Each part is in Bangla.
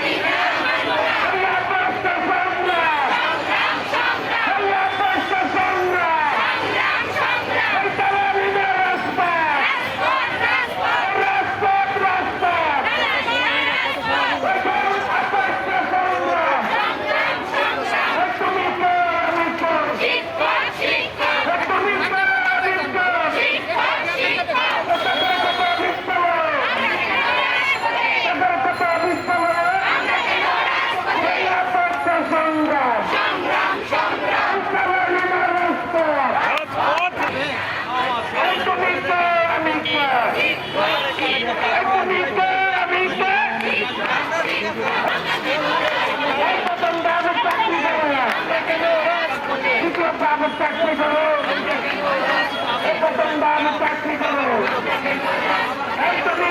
Money, চাকরি করো দোকানদার চাকরি করো এই তুমি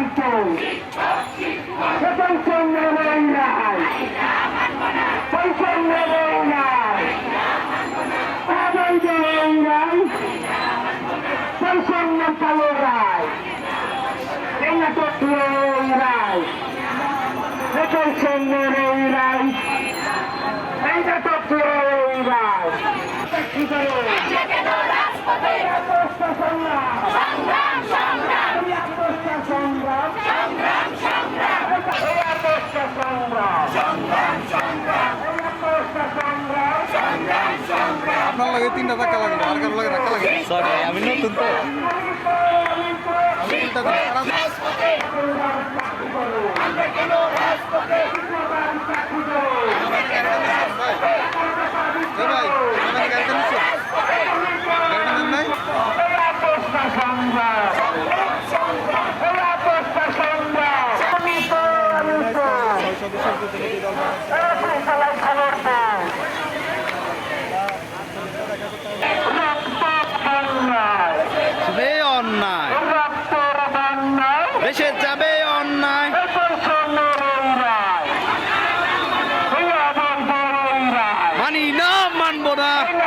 বলছেন সে বলছেন নেবেই নাই বলছেন নেবেই নাই তাদের নেবেই নাই রায় এই তো রায় সে বলছেন নেবেই রায় এইটা রায় আপনার লাগে তিনটা ধাক্কা লাগবে আর কারও লাগে ধাক্কা লাগে। সরি আমি নতুন তো। আমরা কেন রাজপথে।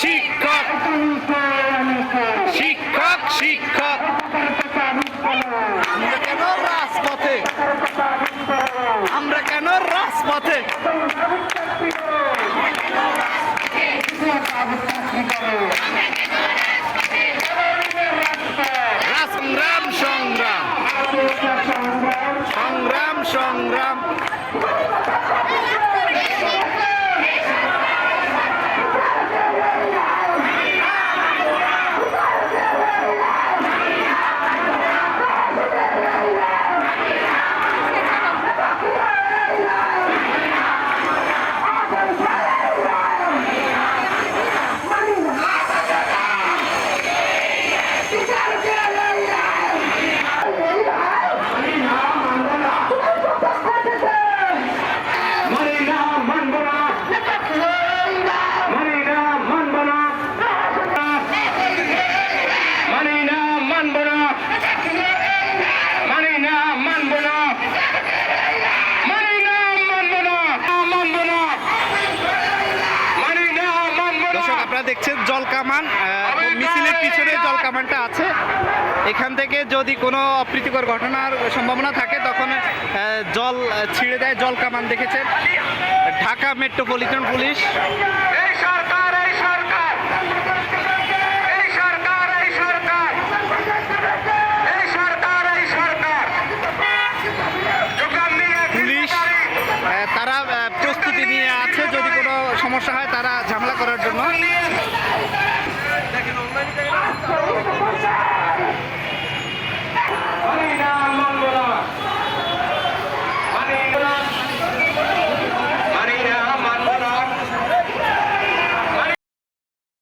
শিক্ষক। শিক্ষক শিক্ষক। আমরা কেন রাজপথে? আমরা কেন রাজপথে? দেখছেন জল কামান মিছিলের পিছনে জল কামানটা আছে। এখান থেকে যদি কোনো অপ্রীতিকর ঘটনার সম্ভাবনা থাকে তখন জল ছিঁড়ে দেয় জল কামান দেখেছেন ঢাকা মেট্রোপলিটন পুলিশ। তারা। প্রস্তুতি নিয়ে আছে। যদি কোনো সমস্যা হয় তারা ঝামেলা করার জন্য।